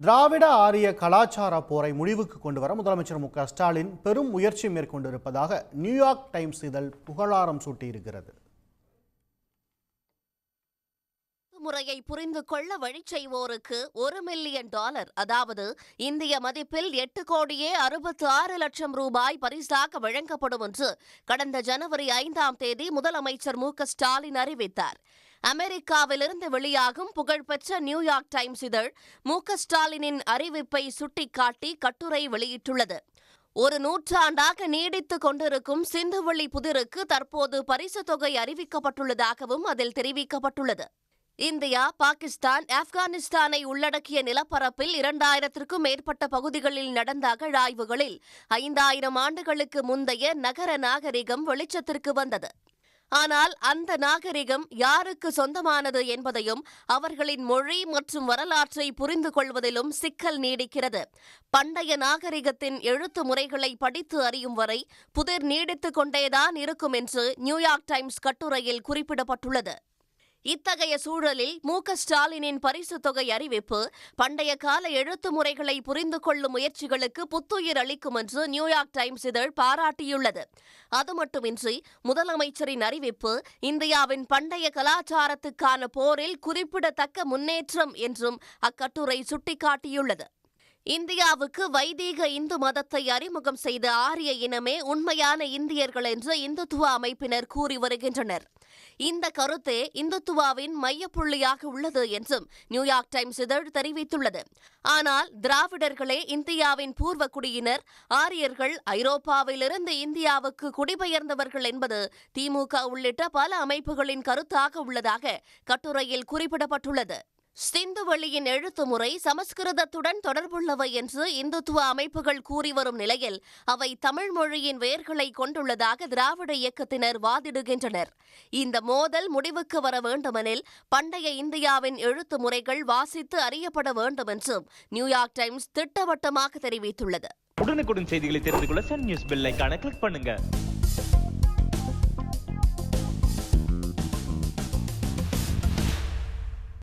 திராவிட ஆரிய கலாச்சார போரை முடிவுக்கு கொண்டு வர முதலமைச்சர் மு க ஸ்டாலின் பெரும் முயற்சி மேற்கொண்டிருப்பதாக நியூயார்க் டைம்ஸ் இதழ் புகழாரம் சூட்டியிருக்கிறது. முறையை புரிந்து கொள்ள வழி செய்வோருக்கு ஒரு மில்லியன் டாலர் அதாவது இந்திய மதிப்பில் எட்டு கோடியே அறுபத்தி ஆறு லட்சம் ரூபாய் பரிசாக வழங்கப்படும் என்று கடந்த ஜனவரி ஐந்தாம் தேதி முதலமைச்சர் மு க ஸ்டாலின் அறிவித்தார். அமெரிக்காவிலிருந்து வெளியாகும் புகழ்பெற்ற நியூயார்க் டைம்ஸ் இதழ் மு ஸ்டாலினின் அறிவிப்பை சுட்டிக்காட்டி கட்டுரை வெளியிட்டுள்ளது. ஒரு நூற்றாண்டாக நீடித்துக் கொண்டிருக்கும் சிந்துவெளி புதிருக்கு தற்போது பரிசு தொகை அறிவிக்கப்பட்டுள்ளதாகவும் அதில் தெரிவிக்கப்பட்டுள்ளது. இந்தியா பாகிஸ்தான் ஆப்கானிஸ்தானை உள்ளடக்கிய நிலப்பரப்பில் இரண்டாயிரத்திற்கும் மேற்பட்ட பகுதிகளில் நடந்த அகழாய்வுகளில் ஐந்தாயிரம் ஆண்டுகளுக்கு முந்தைய நகர நாகரிகம் வெளிச்சத்திற்கு வந்தது. ஆனால் அந்த நாகரிகம் யாருக்கு சொந்தமானது என்பதையும் அவர்களின் மொழி மற்றும் வரலாற்றை புரிந்து கொள்வதிலும் சிக்கல் நீடிக்கிறது. பண்டைய நாகரிகத்தின் எழுத்து முறைகளை படித்து அறியும் வரை புதிர் நீடித்துக் கொண்டேதான் இருக்கும் என்று நியூயார்க் டைம்ஸ் கட்டுரையில் குறிப்பிடப்பட்டுள்ளது. இத்தகைய சூழலில் மு க ஸ்டாலினின் பரிசு தொகை அறிவிப்பு பண்டைய கால எழுத்து முறைகளை புரிந்து கொள்ளும் முயற்சிகளுக்கு புத்துயிர் அளிக்கும் என்று நியூயார்க் டைம்ஸ் இதழ் பாராட்டியுள்ளது. அது மட்டுமின்றி முதலமைச்சரின் அறிவிப்பு இந்தியாவின் பண்டைய கலாச்சாரத்துக்கான போரில் குறிப்பிடத்தக்க முன்னேற்றம் என்றும் அக்கட்டுரை சுட்டிக்காட்டியுள்ளது. இந்தியாவுக்கு வைதீக இந்து மதத்தை அறிமுகம் செய்த ஆரிய இனமே உண்மையான இந்தியர்கள் என்று இந்துத்துவ அமைப்பினர் கூறி வருகின்றனர். இந்த கருத்தே இந்துத்துவாவின் மையப்புள்ளியாக உள்ளது என்றும் நியூயார்க் டைம்ஸ் இதழ் தெரிவித்துள்ளது. ஆனால் திராவிடர்களே இந்தியாவின் பூர்வ குடியினர் ஆரியர்கள் ஐரோப்பாவிலிருந்து இந்தியாவுக்கு குடிபெயர்ந்தவர்கள் என்பது திமுக உள்ளிட்ட பல அமைப்புகளின் கருத்தாக உள்ளதாக கட்டுரையில் குறிப்பிடப்பட்டுள்ளது. சிந்துவெளியின் எழுத்து முறை சமஸ்கிருதத்துடன் தொடர்புள்ளவை என்று இந்துத்துவ அமைப்புகள் கூறி வரும் நிலையில் அவை தமிழ் மொழியின் வேர்களை கொண்டுள்ளதாக திராவிட இயக்கத்தினர் வாதிடுகின்றனர். இந்த மோதல் முடிவுக்கு வர வேண்டுமெனில் பண்டைய இந்தியாவின் எழுத்து முறைகள் வாசித்து அறியப்பட வேண்டும் என்றும் நியூயார்க் டைம்ஸ் திட்டவட்டமாக தெரிவித்துள்ளது. உடனுக்குடன் செய்திகளை தெரிந்து கொள்ள சன் நியூஸ் பெல் கிளிக் பண்ணுங்க.